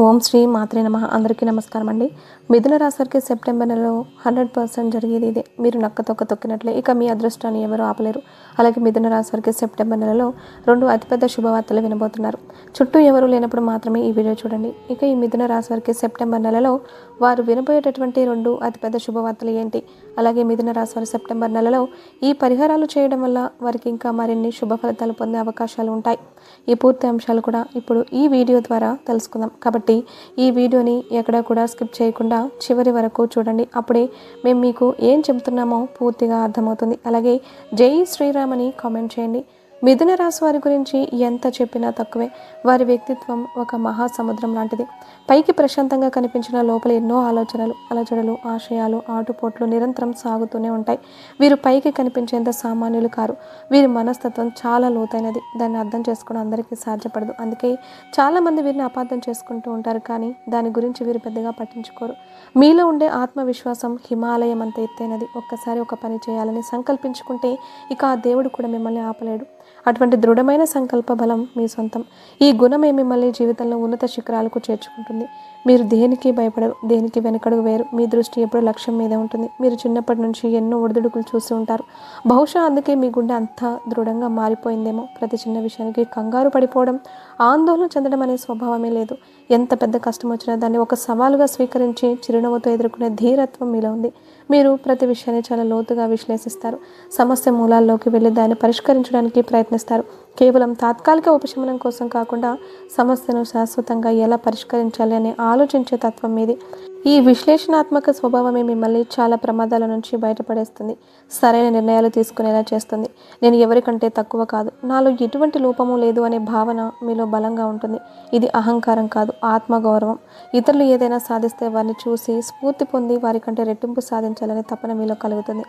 ఓం శ్రీ మాత్రే నమ. అందరికీ నమస్కారం అండి మిథున రాశికి సెప్టెంబర్ నెలలో హండ్రెడ్ పర్సెంట్ జరిగేది ఇదే. మీరు నక్క తొక్క తొక్కినట్లే. ఇక మీ అదృష్టాన్ని ఎవరు ఆపలేరు. అలాగే మిథున రాశికి సెప్టెంబర్ నెలలో రెండు అతిపెద్ద శుభవార్తలు వినబోతున్నారు. చుట్టూ ఎవరు లేనప్పుడు మాత్రమే ఈ వీడియో చూడండి. ఇక ఈ మిథున రాశికి సెప్టెంబర్ నెలలో వారు వినబోయేటటువంటి రెండు అతిపెద్ద శుభవార్తలు ఏంటి? అలాగే మిథున రాశి వారి సెప్టెంబర్ నెలలో ఈ పరిహారాలు చేయడం వల్ల వారికి ఇంకా మరిన్ని శుభ ఫలితాలు పొందే అవకాశాలు ఉంటాయి. ఈ పూర్తి అంశాలు కూడా ఇప్పుడు ఈ వీడియో ద్వారా తెలుసుకుందాం. కాబట్టి ఈ వీడియోని ఎక్కడ కూడా స్కిప్ చేయకుండా చివరి వరకు చూడండి. అప్పుడే మేము మీకు ఏం చెబుతున్నామో పూర్తిగా అర్థమవుతుంది. అలాగే జై శ్రీరామ్ అని కామెంట్ చేయండి. మిథున రాశి వారి గురించి ఎంత చెప్పినా తక్కువే. వారి వ్యక్తిత్వం ఒక మహాసముద్రం లాంటిది. పైకి ప్రశాంతంగా కనిపించిన లోపల ఎన్నో ఆలోచనలు అలజడలు ఆశయాలు ఆటుపోట్లు నిరంతరం సాగుతూనే ఉంటాయి. వీరు పైకి కనిపించేంత సామాన్యులు కారు. వీరి మనస్తత్వం చాలా లోతైనది. దాన్ని అర్థం చేసుకోవడం అందరికీ సాధ్యపడదు. అందుకే చాలామంది వీరిని అపార్థం చేసుకుంటూ ఉంటారు కానీ దాని గురించి వీరు పెద్దగా పట్టించుకోరు. మీలో ఉండే ఆత్మవిశ్వాసం హిమాలయం అంత ఎత్తైనది. ఒక్కసారి ఒక పని చేయాలని సంకల్పించుకుంటే ఇక ఆ దేవుడు కూడా మిమ్మల్ని ఆపలేడు. అటువంటి దృఢమైన సంకల్ప బలం మీ సొంతం. ఈ గుణమే మిమ్మల్ని జీవితంలో ఉన్నత శిఖరాలకు చేర్చుకుంటుంది. మీరు దేనికి భయపడరు దేనికి వెనకడుగు వేరు మీ దృష్టి ఎప్పుడు లక్ష్యం మీద ఉంటుంది. మీరు చిన్నప్పటి నుంచి ఎన్నో ఒడిదుడుకులు చూసి ఉంటారు. బహుశా అందుకే మీ గుండె అంత దృఢంగా మారిపోయిందేమో. ప్రతి చిన్న విషయానికి కంగారు పడిపోవడం ఆందోళన చెందడం అనే స్వభావమే లేదు. ఎంత పెద్ద కష్టం వచ్చినా దాన్ని ఒక సవాలుగా స్వీకరించి చిరునవ్వుతో ఎదుర్కొనే ధీరత్వం మీలో ఉంది. మీరు ప్రతి విషయాన్ని చాలా లోతుగా విశ్లేషిస్తారు. సమస్య మూలాల్లోకి వెళ్ళి దాన్ని పరిష్కరించడానికి ప్రయత్నిస్తారు. కేవలం తాత్కాలిక ఉపశమనం కోసం కాకుండా సమస్యను శాశ్వతంగా ఎలా పరిష్కరించాలి అని ఆలోచించే తత్వం మీది. ఈ విశ్లేషణాత్మక స్వభావమే మిమ్మల్ని చాలా ప్రమాదాల నుంచి బయటపడేస్తుంది. సరైన నిర్ణయాలు తీసుకునేలా చేస్తుంది. నేను ఎవరికంటే తక్కువ కాదు. నాలో ఎటువంటి లోపము లేదు అనే భావన మీలో బలంగా ఉంటుంది. ఇది అహంకారం కాదు ఆత్మగౌరవం. ఇతరులు ఏదైనా సాధిస్తే వారిని చూసి స్ఫూర్తి పొంది వారికంటే రెట్టింపు సాధించాలనే తపన మీలో కలుగుతుంది.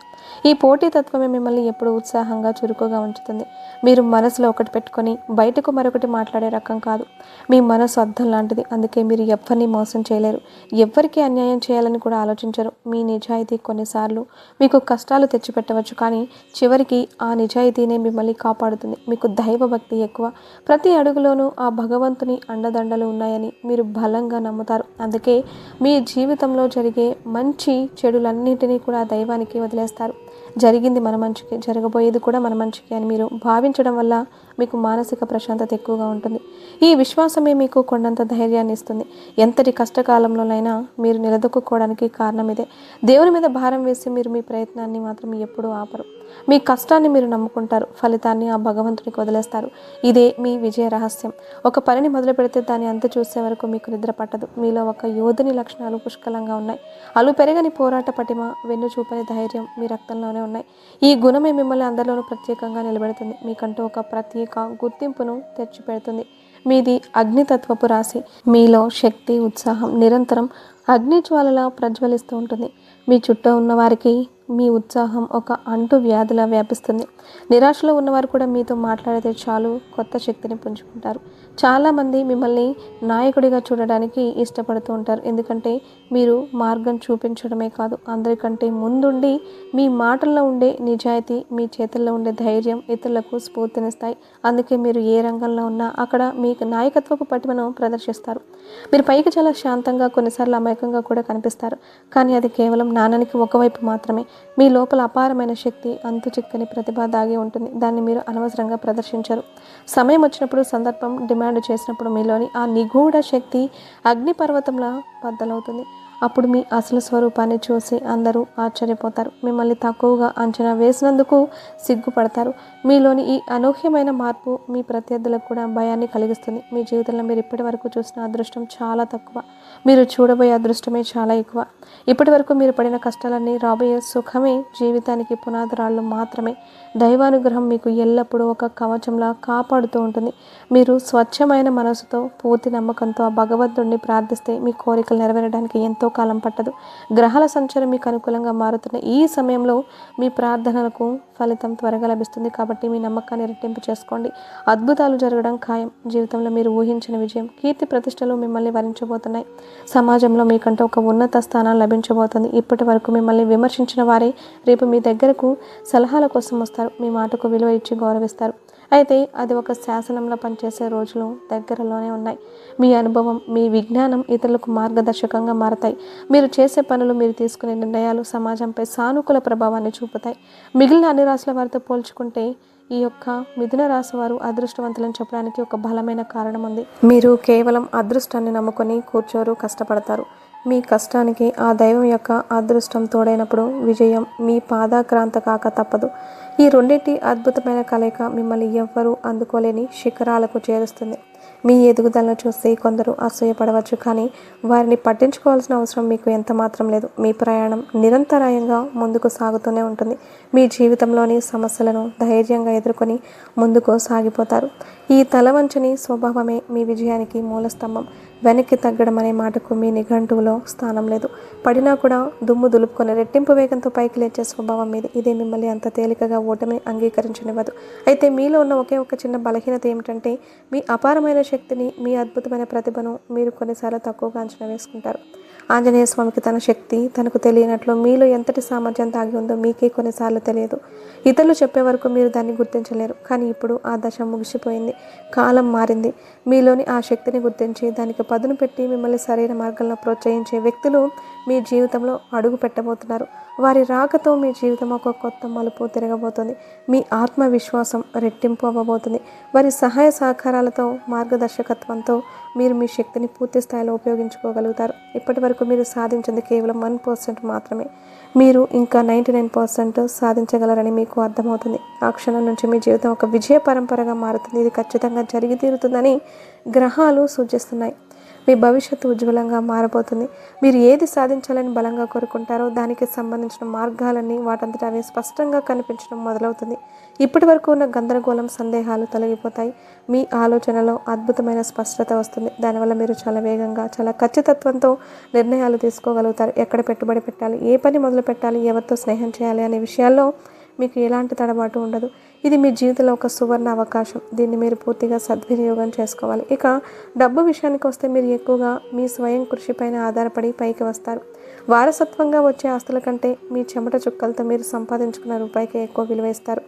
ఈ పోటీ తత్వమే మిమ్మల్ని ఎప్పుడు ఉత్సాహంగా చురుకుగా ఉంచుతుంది. మీరు మనసులో ఒకటి పెట్టుకొని బయటకు మరొకటి మాట్లాడే రకం కాదు. మీ మనసు అర్థం లాంటిది. అందుకే మీరు ఎవరిని మోసం చేయలేరు. ఎవ్వరికీ అన్యాయం చేయాలని కూడా ఆలోచించరు. మీ నిజాయితీ కొన్నిసార్లు మీకు కష్టాలు తెచ్చిపెట్టవచ్చు కానీ చివరికి ఆ నిజాయితీనే మిమ్మల్ని కాపాడుతుంది. మీకు దైవభక్తి ఎక్కువ. ప్రతి అడుగులోనూ ఆ భగవంతుని అండదండలు ఉన్నాయని మీరు బలంగా నమ్ముతారు. అందుకే మీ జీవితంలో జరిగే మంచి చెడులన్నింటినీ కూడా దైవానికి వదిలేస్తారు. జరిగింది మన మంచికి జరగబోయేది కూడా మన మంచికి అని మీరు భావించడం వల్ల మీకు మానసిక ప్రశాంతత ఎక్కువగా ఉంటుంది. ఈ విశ్వాసమే మీకు కొండంత ధైర్యాన్ని ఇస్తుంది. ఎంతటి కష్టకాలంలోనైనా మీరు నిలదొక్కుకోవడానికి కారణం ఇదే. దేవుని మీద భారం వేసి మీరు మీ ప్రయత్నాన్ని మాత్రం ఎప్పుడూ ఆపరు. మీ కష్టాన్ని మీరు నమ్ముకుంటారు. ఫలితాన్ని ఆ భగవంతునికి వదిలేస్తారు. ఇదే మీ విజయ రహస్యం. ఒక పనిని మొదలు పెడితే దాన్ని అంత చూసే వరకు మీకు నిద్ర పట్టదు. మీలో ఒక యోధుని లక్షణాలు పుష్కలంగా ఉన్నాయి. అలు పెరగని పోరాట పటిమ వెన్ను చూపని ధైర్యం మీ రక్తంలోనే ఉన్నాయి. ఈ గుణమే మిమ్మల్ని అందరిలోనూ ప్రత్యేకంగా నిలబెడుతుంది. మీకంటూ ఒక ప్రత్యేక గుర్తింపును తెచ్చిపెడుతుంది. మీది అగ్నితత్వపు రాశి. మీలో శక్తి ఉత్సాహం నిరంతరం అగ్నిజ్వాలలా ప్రజ్వలిస్తూ ఉంటుంది. మీ చుట్టూ ఉన్నవారికి మీ ఉత్సాహం ఒక అంటు వ్యాధిలా వ్యాపిస్తుంది. నిరాశలో ఉన్నవారు కూడా మీతో మాట్లాడితే చాలు కొత్త శక్తిని పుంజుకుంటారు. చాలామంది మిమ్మల్ని నాయకుడిగా చూడడానికి ఇష్టపడుతూ ఉంటారు. ఎందుకంటే మీరు మార్గం చూపించడమే కాదు అందరికంటే ముందుండి మీ మాటల్లో ఉండే నిజాయితీ మీ చేతుల్లో ఉండే ధైర్యం ఇతరులకు స్ఫూర్తినిస్తాయి. అందుకే మీరు ఏ రంగంలో ఉన్నా అక్కడ మీకు నాయకత్వపు పటిమను ప్రదర్శిస్తారు. మీరు పైకి చాలా శాంతంగా కొన్నిసార్లు అమాయకంగా కూడా కనిపిస్తారు. కానీ అది కేవలం నాణానికి ఒకవైపు మాత్రమే. మీ లోపల అపారమైన శక్తి అంతు చిక్కని ప్రతిభ దాగి ఉంటుంది. దాన్ని మీరు అనవసరంగా ప్రదర్శించరు. సమయం వచ్చినప్పుడు సందర్భం డిమాండ్ చేసినప్పుడు మీలోని ఆ నిగూఢ శక్తి అగ్నిపర్వతంలా బద్దలవుతుంది. అప్పుడు మీ అసలు స్వరూపాన్ని చూసి అందరూ ఆశ్చర్యపోతారు. మిమ్మల్ని తక్కువగా అంచనా వేసినందుకు సిగ్గుపడతారు. మీలోని ఈ అనూహ్యమైన మార్పు మీ ప్రత్యర్థులకు కూడా భయాన్ని కలిగిస్తుంది. మీ జీవితంలో మీరు ఇప్పటి వరకు చూసిన అదృష్టం చాలా తక్కువ. మీరు చూడబోయే అదృష్టమే చాలా ఎక్కువ. ఇప్పటి వరకు మీరు పడిన కష్టాలన్నీ రాబోయే సుఖమే జీవితానికి పునాదురాళ్ళు మాత్రమే. దైవానుగ్రహం మీకు ఎల్లప్పుడూ ఒక కవచంలా కాపాడుతూ ఉంటుంది. మీరు స్వచ్ఛమైన మనసుతో పూర్తి నమ్మకంతో ఆ భగవంతుడిని ప్రార్థిస్తే మీ కోరికలు నెరవేరడానికి ఎంతో కాలం పట్టదు. గ్రహాల సంచారం మీకు అనుకూలంగా మారుతున్న ఈ సమయంలో మీ ప్రార్థనలకు ఫలితం త్వరగా లభిస్తుంది కాబట్టి మీ నమ్మకాన్ని రెట్టింపు చేసుకోండి. అద్భుతాలు జరగడం ఖాయం. జీవితంలో మీరు ఊహించిన విజయం కీర్తి ప్రతిష్టలు మిమ్మల్ని వరించబోతున్నాయి. సమాజంలో మీకంటే ఒక ఉన్నత స్థానం లభించబోతుంది. ఇప్పటి వరకు మిమ్మల్ని విమర్శించిన వారే రేపు మీ దగ్గరకు సలహాల కోసం వస్తారు. మీ మాటకు విలువ ఇచ్చి గౌరవిస్తారు. అయితే అది ఒక శాసనంలో పనిచేసే రోజులు దగ్గరలోనే ఉన్నాయి. మీ అనుభవం మీ విజ్ఞానం ఇతరులకు మార్గదర్శకంగా మారతాయి. మీరు చేసే పనులు మీరు తీసుకునే నిర్ణయాలు సమాజంపై సానుకూల ప్రభావాన్ని చూపుతాయి. మిగిలిన అన్ని రాశుల వారితో పోల్చుకుంటే ఈ యొక్క మిథున రాశి వారు అదృష్టవంతులని చెప్పడానికి ఒక బలమైన కారణం ఉంది. మీరు కేవలం అదృష్టాన్ని నమ్ముకొని కూర్చోరు కష్టపడతారు. మీ కష్టానికి ఆ దైవం యొక్క అదృష్టం తోడైనప్పుడు విజయం మీ పాదాక్రాంత కాక తప్పదు. ఈ రెండింటి అద్భుతమైన కలయిక మిమ్మల్ని ఎవ్వరూ అందుకోలేని శిఖరాలకు చేరుస్తుంది. మీ ఎదుగుదలను చూసి కొందరు అసూయపడవచ్చు కానీ వారిని పట్టించుకోవాల్సిన అవసరం మీకు ఎంత మాత్రం లేదు. మీ ప్రయాణం నిరంతరాయంగా ముందుకు సాగుతూనే ఉంటుంది. మీ జీవితంలోని సమస్యలను ధైర్యంగా ఎదుర్కొని ముందుకు సాగిపోతారు. ఈ తలవంచని స్వభావమే మీ విజయానికి మూలస్తంభం. వెనక్కి తగ్గడం అనే మాటకు మీ నిఘంటువులో స్థానం లేదు. పడినా కూడా దుమ్ము దులుపుకొని రెట్టింపు వేగంతో పైకి లేచే స్వభావం మీద. ఇదే మిమ్మల్ని అంత తేలికగా ఓటమిని అంగీకరించనివ్వదు. అయితే మీలో ఉన్న ఒకే ఒక చిన్న బలహీనత ఏమిటంటే మీ అపారమైన శక్తిని మీ అద్భుతమైన ప్రతిభను మీరు కొన్నిసార్లు తక్కువగా అంచనా వేసుకుంటారు. ఆంజనేయ స్వామికి తన శక్తి తనకు తెలియనట్లు మీలో ఎంతటి సామర్థ్యం తాగి ఉందో మీకే కొన్నిసార్లు తెలియదు. ఇతరులు చెప్పే వరకు మీరు దాన్ని గుర్తించలేరు. కానీ ఇప్పుడు ఆ దశ ముగిసిపోయింది. కాలం మారింది. మీలోని ఆ శక్తిని గుర్తించి దానికి పదును పెట్టి మిమ్మల్ని సరైన మార్గంలో ప్రోత్సహించే వ్యక్తులు మీ జీవితంలో అడుగు పెట్టబోతున్నారు. వారి రాకతో మీ జీవితం ఒక కొత్త మలుపు తిరగబోతుంది. మీ ఆత్మవిశ్వాసం రెట్టింపు అవ్వబోతుంది. వారి సహాయ సహకారాలతో మార్గదర్శకత్వంతో మీరు మీ శక్తిని పూర్తి స్థాయిలో ఉపయోగించుకోగలుగుతారు. ఇప్పటి వరకు మీరు సాధించింది కేవలం వన్ పర్సెంట్ మాత్రమే. మీరు ఇంకా నైంటీ నైన్ పర్సెంట్ సాధించగలరని మీకు అర్థమవుతుంది. ఆ క్షణం నుంచి మీ జీవితం ఒక విజయ పరంపరగా మారుతుంది. ఇది ఖచ్చితంగా జరిగి తీరుతుందని గ్రహాలు సూచిస్తున్నాయి. మీ భవిష్యత్తు ఉజ్వలంగా మారబోతుంది. మీరు ఏది సాధించాలని బలంగా కోరుకుంటారో దానికి సంబంధించిన మార్గాలన్నీ వాటంతట అవి స్పష్టంగా కనిపించడం మొదలవుతుంది. ఇప్పటి వరకు ఉన్న గందరగోళం సందేహాలు తొలగిపోతాయి. మీ ఆలోచనలో అద్భుతమైన స్పష్టత వస్తుంది. దానివల్ల మీరు చాలా వేగంగా చాలా ఖచ్చితత్వంతో నిర్ణయాలు తీసుకోగలుగుతారు. ఎక్కడ పెట్టుబడి పెట్టాలి ఏ పని మొదలు పెట్టాలి ఎవరితో స్నేహం చేయాలి అనే విషయాల్లో మీకు ఎలాంటి తడబాటు ఉండదు. ఇది మీ జీవితంలో ఒక సువర్ణ అవకాశం. దీన్ని మీరు పూర్తిగా సద్వినియోగం చేసుకోవాలి. ఇక డబ్బు విషయానికి వస్తే మీరు ఎక్కువగా మీ స్వయం కృషిపైన ఆధారపడి పైకి వస్తారు. వారసత్వంగా వచ్చే ఆస్తుల కంటే మీ చెమట చుక్కలతో మీరు సంపాదించుకున్న రూపాయికి ఎక్కువ విలువ ఇస్తారు.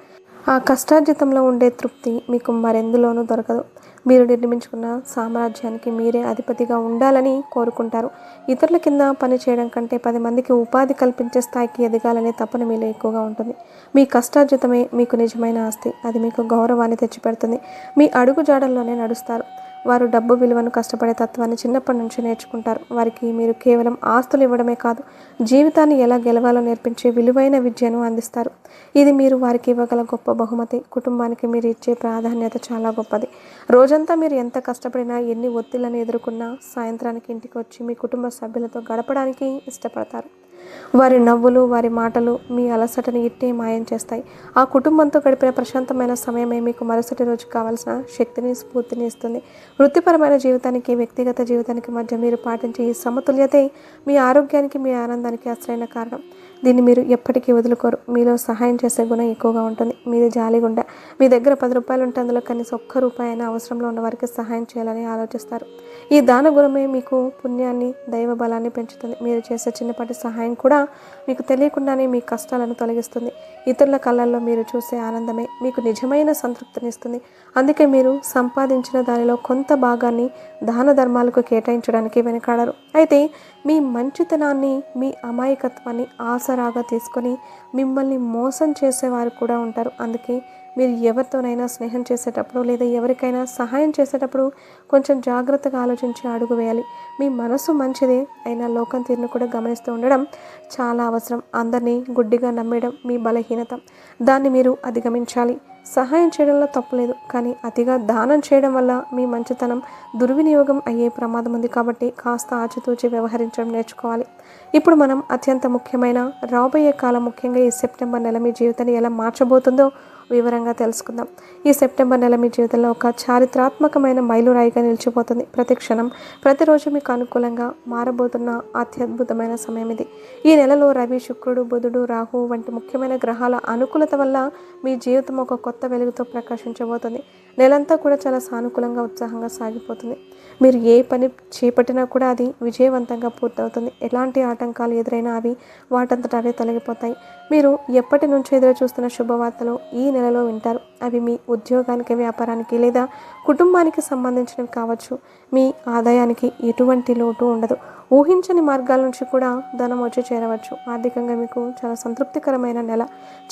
ఆ కష్టార్జితంలో ఉండే తృప్తి మీకు మరెందులోనూ దొరకదు. మీరు నిర్మించుకున్న సామ్రాజ్యానికి మీరే అధిపతిగా ఉండాలని కోరుకుంటారు. ఇతరుల కింద పని చేయడం కంటే పది మందికి ఉపాధి కల్పించే స్థాయికి ఎదగాలనే తపన మీలో ఎక్కువగా ఉంటుంది. మీ కష్టార్జితమే మీకు నిజమైన ఆస్తి. అది మీకు గౌరవాన్ని తెచ్చిపెడుతుంది. మీ అడుగు జాడల్లోనే నడుస్తారు. వారు డబ్బు విలువను కష్టపడే తత్వాన్ని చిన్నప్పటి నుంచి నేర్చుకుంటారు. వారికి మీరు కేవలం ఆస్తులు ఇవ్వడమే కాదు జీవితాన్ని ఎలా గెలవాలో నేర్పించే విలువైన విద్యను అందిస్తారు. ఇది మీరు వారికి ఇవ్వగల గొప్ప బహుమతి. కుటుంబానికి మీరు ఇచ్చే ప్రాధాన్యత చాలా గొప్పది. రోజంతా మీరు ఎంత కష్టపడినా ఎన్ని ఒత్తిళ్ళను ఎదుర్కొన్నా సాయంత్రానికి ఇంటికి వచ్చి మీ కుటుంబ సభ్యులతో గడపడానికి ఇష్టపడతారు. వారి నవ్వులు వారి మాటలు మీ అలసటని ఇట్టే మాయం చేస్తాయి. ఆ కుటుంబంతో గడిపిన ప్రశాంతమైన సమయమే మీకు మరుసటి రోజు కావాల్సిన శక్తిని స్ఫూర్తిని ఇస్తుంది. వృత్తిపరమైన జీవితానికి వ్యక్తిగత జీవితానికి మధ్య మీరు పాటించే ఈ సమతుల్యతే మీ ఆరోగ్యానికి మీ ఆనందానికి అసలైన కారణం. దీన్ని మీరు ఎప్పటికీ వదులుకోరు. మీలో సహాయం చేసే గుణం ఎక్కువగా ఉంటుంది. మీది జాలిగుండ. మీ దగ్గర పది రూపాయలు ఉంటే అందులో కనీసం ఒక్క రూపాయి అయినా అవసరంలో ఉన్న వారికి సహాయం చేయాలని ఆలోచిస్తారు. ఈ దాన గుణమే మీకు పుణ్యాన్ని దైవ బలాన్ని పెంచుతుంది. మీరు చేసే చిన్నపాటి సహాయం కూడా మీకు తెలియకుండానే మీ కష్టాలను తొలగిస్తుంది. ఇతరుల కళ్ళల్లో మీరు చూసే ఆనందమే మీకు నిజమైన సంతృప్తినిస్తుంది. అందుకే మీరు సంపాదించిన దానిలో కొంత భాగాన్ని దాన ధర్మాలకు కేటాయించడానికి వెనకాడరు. అయితే మీ మంచితనాన్ని మీ అమాయకత్వాన్ని ఆసరాగా తీసుకొని మిమ్మల్ని మోసం చేసేవారు కూడా ఉంటారు. అందుకే మీరు ఎవరితోనైనా స్నేహం చేసేటప్పుడు లేదా ఎవరికైనా సహాయం చేసేటప్పుడు కొంచెం జాగ్రత్తగా ఆలోచించి అడుగు వేయాలి. మీ మనసు మంచిదే అయినా లోకం తీరును కూడా గమనిస్తూ ఉండడం చాలా అవసరం. అందరినీ గుడ్డిగా నమ్మేయడం మీ బలహీనత. దాన్ని మీరు అధిగమించాలి. సహాయం చేయడంలో తప్పులేదు. కానీ అతిగా దానం చేయడం వల్ల మీ మంచితనం దుర్వినియోగం అయ్యే ప్రమాదం ఉంది కాబట్టి కాస్త ఆచితూచి వ్యవహరించడం నేర్చుకోవాలి. ఇప్పుడు మనం అత్యంత ముఖ్యమైన రాబోయే కాలం ముఖ్యంగా ఈ సెప్టెంబర్ నెల మీ జీవితాన్ని ఎలా మార్చబోతుందో వివరంగా తెలుసుకుందాం. ఈ సెప్టెంబర్ నెల మీ జీవితంలో ఒక చారిత్రాత్మకమైన మైలురాయిగా నిలిచిపోతుంది. ప్రతి క్షణం ప్రతిరోజు మీకు అనుకూలంగా మారబోతున్న అత్యద్భుతమైన సమయం ఇది. ఈ నెలలో రవి శుక్రుడు బుధుడు రాహు వంటి ముఖ్యమైన గ్రహాల అనుకూలత వల్ల మీ జీవితం ఒక కొత్త వెలుగుతో ప్రకాశించబోతుంది. నెలంతా కూడా చాలా సానుకూలంగా ఉత్సాహంగా సాగిపోతుంది. మీరు ఏ పని చేపట్టినా కూడా అది విజయవంతంగా పూర్తవుతుంది. ఎలాంటి ఆటంకాలు ఎదురైనా అవి వాటంతట అవే తొలగిపోతాయి. మీరు ఎప్పటి నుంచో ఎదురు చూస్తున్న శుభవార్తలు ఈ నెలలో వింటారు. అవి మీ ఉద్యోగానికి వ్యాపారానికి లేదా కుటుంబానికి సంబంధించినవి కావచ్చు. మీ ఆదాయానికి ఎటువంటి లోటు ఉండదు. ఊహించని మార్గాల నుంచి కూడా ధనం వచ్చి చేరవచ్చు. ఆర్థికంగా మీకు చాలా సంతృప్తికరమైన నెల.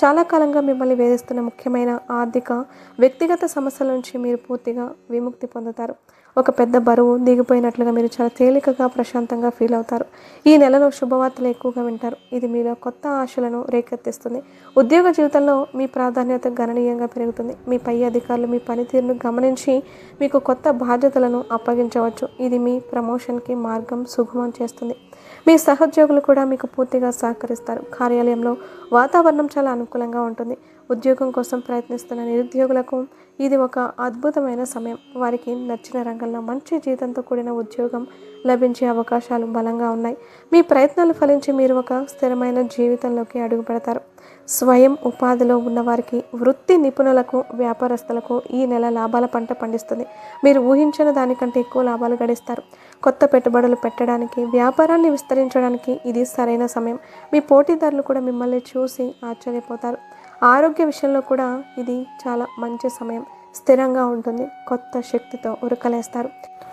చాలా కాలంగా మిమ్మల్ని వేధిస్తున్న ముఖ్యమైన ఆర్థిక వ్యక్తిగత సమస్యల నుంచి మీరు పూర్తిగా విముక్తి పొందుతారు. ఒక పెద్ద బరువు దిగిపోయినట్లుగా మీరు చాలా తేలికగా ప్రశాంతంగా ఫీల్ అవుతారు. ఈ నెలలో శుభవార్తలు ఎక్కువగా వింటారు. ఇది మీలో కొత్త ఆశలను రేకెత్తిస్తుంది. ఉద్యోగ జీవితంలో మీ ప్రాధాన్యత గణనీయంగా పెరుగుతుంది. మీ పై అధికారులు మీ పనితీరును గమనించి మీకు కొత్త బాధ్యతలను అప్పగించవచ్చు. ఇది మీ ప్రమోషన్కి మార్గం సుగమం చేస్తుంది. మీ సహోద్యోగులు కూడా మీకు పూర్తిగా సహకరిస్తారు. కార్యాలయంలో వాతావరణం చాలా అనుకూలంగా ఉంటుంది. ఉద్యోగం కోసం ప్రయత్నిస్తున్న నిరుద్యోగులకు ఇది ఒక అద్భుతమైన సమయం. వారికి నచ్చిన రంగంలో మంచి జీతంతో కూడిన ఉద్యోగం లభించే అవకాశాలు బలంగా ఉన్నాయి. మీ ప్రయత్నాలు ఫలించి మీరు ఒక స్థిరమైన జీవితంలోకి అడుగుపెడతారు. స్వయం ఉపాధిలో ఉన్నవారికి వృత్తి నిపుణులకు వ్యాపారస్తులకు ఈ నెల లాభాల పంట పండిస్తుంది. మీరు ఊహించిన దానికంటే ఎక్కువ లాభాలు గడిస్తారు. కొత్త పెట్టుబడులు పెట్టడానికి వ్యాపారాన్ని విస్తరించడానికి ఇది సరైన సమయం. మీ పోటీదారులు కూడా మిమ్మల్ని చూసి ఆశ్చర్యపోతారు. ఆరోగ్య విషయంలో కూడా ఇది చాలా మంచి సమయం. స్థిరంగా ఉంటుంది. కొత్త శక్తితో ఉరకలేస్తారు.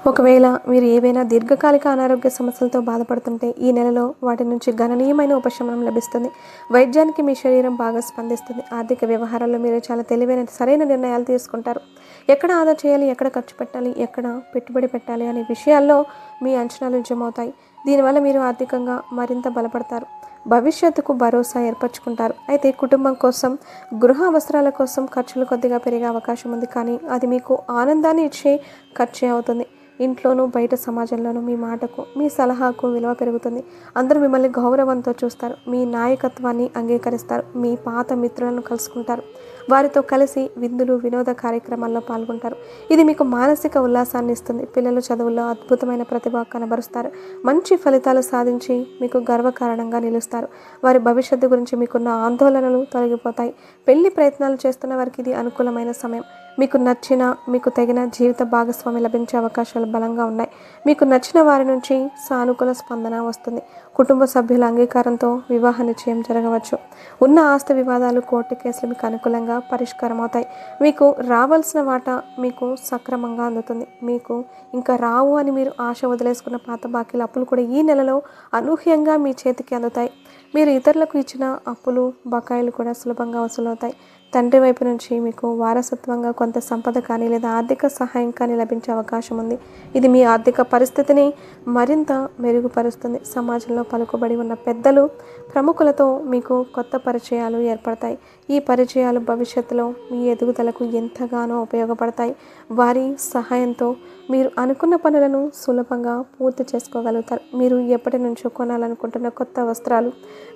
ఒకవేళ మీరు ఏవైనా దీర్ఘకాలిక అనారోగ్య సమస్యలతో బాధపడుతుంటే ఈ నెలలో వాటి నుంచి గణనీయమైన ఉపశమనం లభిస్తుంది. వైద్యానికి మీ శరీరం బాగా స్పందిస్తుంది. ఆర్థిక వ్యవహారాల్లో మీరు చాలా తెలివైన సరైన నిర్ణయాలు తీసుకుంటారు. ఎక్కడ ఆదా చేయాలి? ఎక్కడ ఖర్చు పెట్టాలి? ఎక్కడ పెట్టుబడి పెట్టాలి? అనే విషయాల్లో మీ అంచనాలు నిజమవుతాయి. దీనివల్ల మీరు ఆర్థికంగా మరింత బలపడతారు. భవిష్యత్తుకు భరోసా ఏర్పరచుకుంటారు. అయితే కుటుంబం కోసం గృహ అవసరాల కోసం ఖర్చులు కొద్దిగా పెరిగే అవకాశం ఉంది. కానీ అది మీకు ఆనందాన్ని ఇచ్చే ఖర్చే అవుతుంది. ఇంట్లోనూ బయట సమాజంలోనూ మీ మాటకు మీ సలహాకు విలువ పెరుగుతుంది. అందరూ మిమ్మల్ని గౌరవంతో చూస్తారు. మీ నాయకత్వాన్ని అంగీకరిస్తారు. మీ పాత మిత్రులను కలుసుకుంటారు. వారితో కలిసి విందులు వినోద కార్యక్రమాల్లో పాల్గొంటారు. ఇది మీకు మానసిక ఉల్లాసాన్ని ఇస్తుంది. పిల్లలు చదువుల్లో అద్భుతమైన ప్రతిభ కనబరుస్తారు. మంచి ఫలితాలు సాధించి మీకు గర్వకారణంగా నిలుస్తారు. వారి భవిష్యత్తు గురించి మీకున్న ఆందోళనలు తొలగిపోతాయి. పెళ్ళి ప్రయత్నాలు చేస్తున్న వారికి ఇది అనుకూలమైన సమయం. మీకు నచ్చిన మీకు తగిన జీవిత భాగస్వామి లభించే అవకాశాలు బలంగా ఉన్నాయి. మీకు నచ్చిన వారి నుంచి సానుకూల స్పందన వస్తుంది. కుటుంబ సభ్యుల అంగీకారంతో వివాహ నిశ్చయం జరగవచ్చు. ఉన్న ఆస్తి వివాదాలు కోర్టు కేసులు మీకు అనుకూలంగా పరిష్కారం అవుతాయి మీకు రావాల్సిన వాటా మీకు సక్రమంగా అందుతుంది. మీకు ఇంకా రావు అని మీరు ఆశ వదిలేసుకున్న పాత బాకీల అప్పులు కూడా ఈ నెలలో అనూహ్యంగా మీ చేతికి అందుతాయి. మీరు ఇతరులకు ఇచ్చిన అప్పులు బకాయిలు కూడా సులభంగా వసూలవుతాయి. తండ్రి వైపు నుంచి మీకు వారసత్వంగా కొంత సంపద కానీ లేదా ఆర్థిక సహాయం కానీ లభించే అవకాశం ఉంది. ఇది మీ ఆర్థిక పరిస్థితిని మరింత మెరుగుపరుస్తుంది. సమాజంలో పలుకుబడి ఉన్న పెద్దలు ప్రముఖులతో మీకు కొత్త పరిచయాలు ఏర్పడతాయి. ఈ పరిచయాలు భవిష్యత్తులో మీ ఎదుగుదలకు ఎంతగానో ఉపయోగపడతాయి. వారి సహాయంతో మీరు అనుకున్న పనులను సులభంగా పూర్తి చేసుకోగలుగుతారు. మీరు ఎప్పటి నుంచో కొనాలనుకుంటున్న కొత్త వస్త్రాలు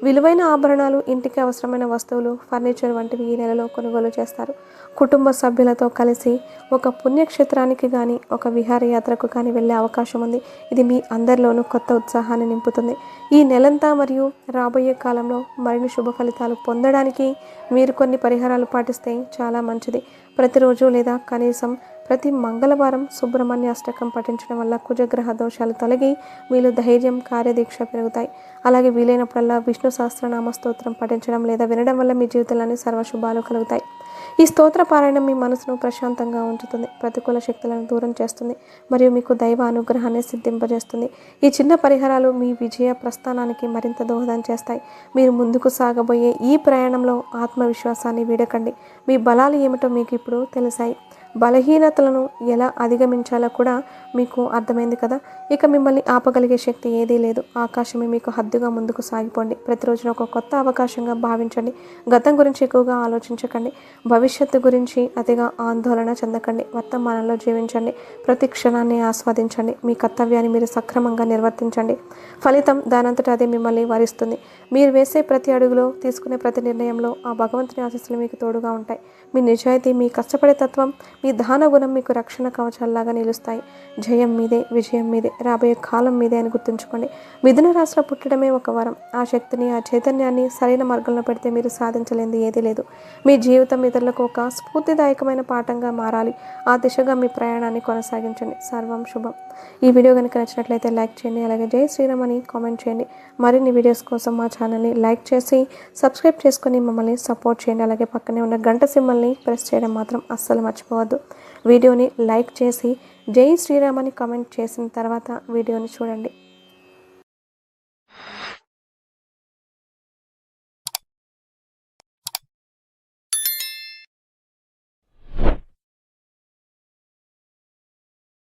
విలువైన ఆభరణాలు ఇంటికి అవసరమైన వస్తువులు ఫర్నిచర్ వంటివి ఈ నెలలో కొనుగోలు చేస్తారు. కుటుంబ సభ్యులతో కలిసి ఒక పుణ్యక్షేత్రానికి కానీ ఒక విహారయాత్రకు కానీ వెళ్ళే అవకాశం ఉంది. ఇది మీ అందరిలోనూ కొత్త ఉత్సాహాన్ని నింపుతుంది. ఈ నెలంతా మరియు రాబోయే కాలంలో మరిన్ని శుభ ఫలితాలు పొందడానికి మీరు కొన్ని పరిహారాలు పాటిస్తే చాలా మంచిది. ప్రతిరోజు లేదా కనీసం ప్రతి మంగళవారం సుబ్రహ్మణ్య అష్టకం పఠించడం వల్ల కుజగ్రహ దోషాలు తొలగి మీలో ధైర్యం కార్యదీక్ష పెరుగుతాయి. అలాగే వీలైనప్పుడల్లా విష్ణు సహస్రనామ స్తోత్రం పఠించడం లేదా వినడం వల్ల మీ జీవితంలోని సర్వశుభాలు కలుగుతాయి. ఈ స్తోత్ర పారాయణం మీ మనసును ప్రశాంతంగా ఉంచుతుంది ప్రతికూల శక్తులను దూరం చేస్తుంది మరియు మీకు దైవ అనుగ్రహాన్ని సిద్ధింపజేస్తుంది. ఈ చిన్న పరిహారాలు మీ విజయ ప్రస్థానానికి మరింత దోహదం చేస్తాయి. మీరు ముందుకు సాగబోయే ఈ ప్రయాణంలో ఆత్మవిశ్వాసాన్ని వీడకండి. మీ బలాలు ఏమిటో మీకు ఇప్పుడు తెలిసాయి. బలహీనతలను ఎలా అధిగమించాలో కూడా మీకు అర్థమైంది కదా? ఇక మిమ్మల్ని ఆపగలిగే శక్తి ఏదీ లేదు. ఆకాశమే మీకు హద్దుగా ముందుకు సాగిపోండి. ప్రతిరోజు ఒక కొత్త అవకాశంగా భావించండి. గతం గురించి ఎక్కువగా ఆలోచించకండి. భవిష్యత్తు గురించి అతిగా ఆందోళన చెందకండి. వర్తమానంలో జీవించండి. ప్రతి క్షణాన్ని ఆస్వాదించండి. మీ కర్తవ్యాన్ని మీరు సక్రమంగా నిర్వర్తించండి. ఫలితం దానంతట అదే మిమ్మల్ని వరిస్తుంది. మీరు వేసే ప్రతి అడుగులో తీసుకునే ప్రతి నిర్ణయంలో ఆ భగవంతుని ఆశీస్సులు మీకు తోడుగా ఉంటాయి. మీ నిజాయితీ మీ కష్టపడే తత్వం మీ ఈ దాన గుణం మీకు రక్షణ కవచాల్లాగా నిలుస్తాయి. జయం మీదే విజయం మీదే రాబోయే కాలం మీదే అని గుర్తుంచుకోండి. మిథున రాశిలో పుట్టడమే ఒక వరం. ఆ శక్తిని ఆ చైతన్యాన్ని సరైన మార్గంలో పెడితే మీరు సాధించలేనిది ఏదీ లేదు. మీ జీవితం ఇతరులకు ఒక స్ఫూర్తిదాయకమైన పాఠంగా మారాలి. ఆ దిశగా మీ ప్రయాణాన్ని కొనసాగించండి. సర్వం శుభం. ఈ వీడియో కనుక నచ్చినట్లయితే లైక్ చేయండి. అలాగే జై శ్రీరామ్ అని కామెంట్ చేయండి. మరిన్ని వీడియోస్ కోసం మా ఛానల్ని లైక్ చేసి సబ్స్క్రైబ్ చేసుకొని మమ్మల్ని సపోర్ట్ చేయండి. అలాగే పక్కనే ఉన్న గంట సింబల్ని ప్రెస్ చేయడం మాత్రం అస్సలు మర్చిపోవద్దు. మర్చిపోవద్దు వీడియోని లైక్ చేసి జై శ్రీరామ్ అని కామెంట్ చేసిన తర్వాత వీడియోని చూడండి.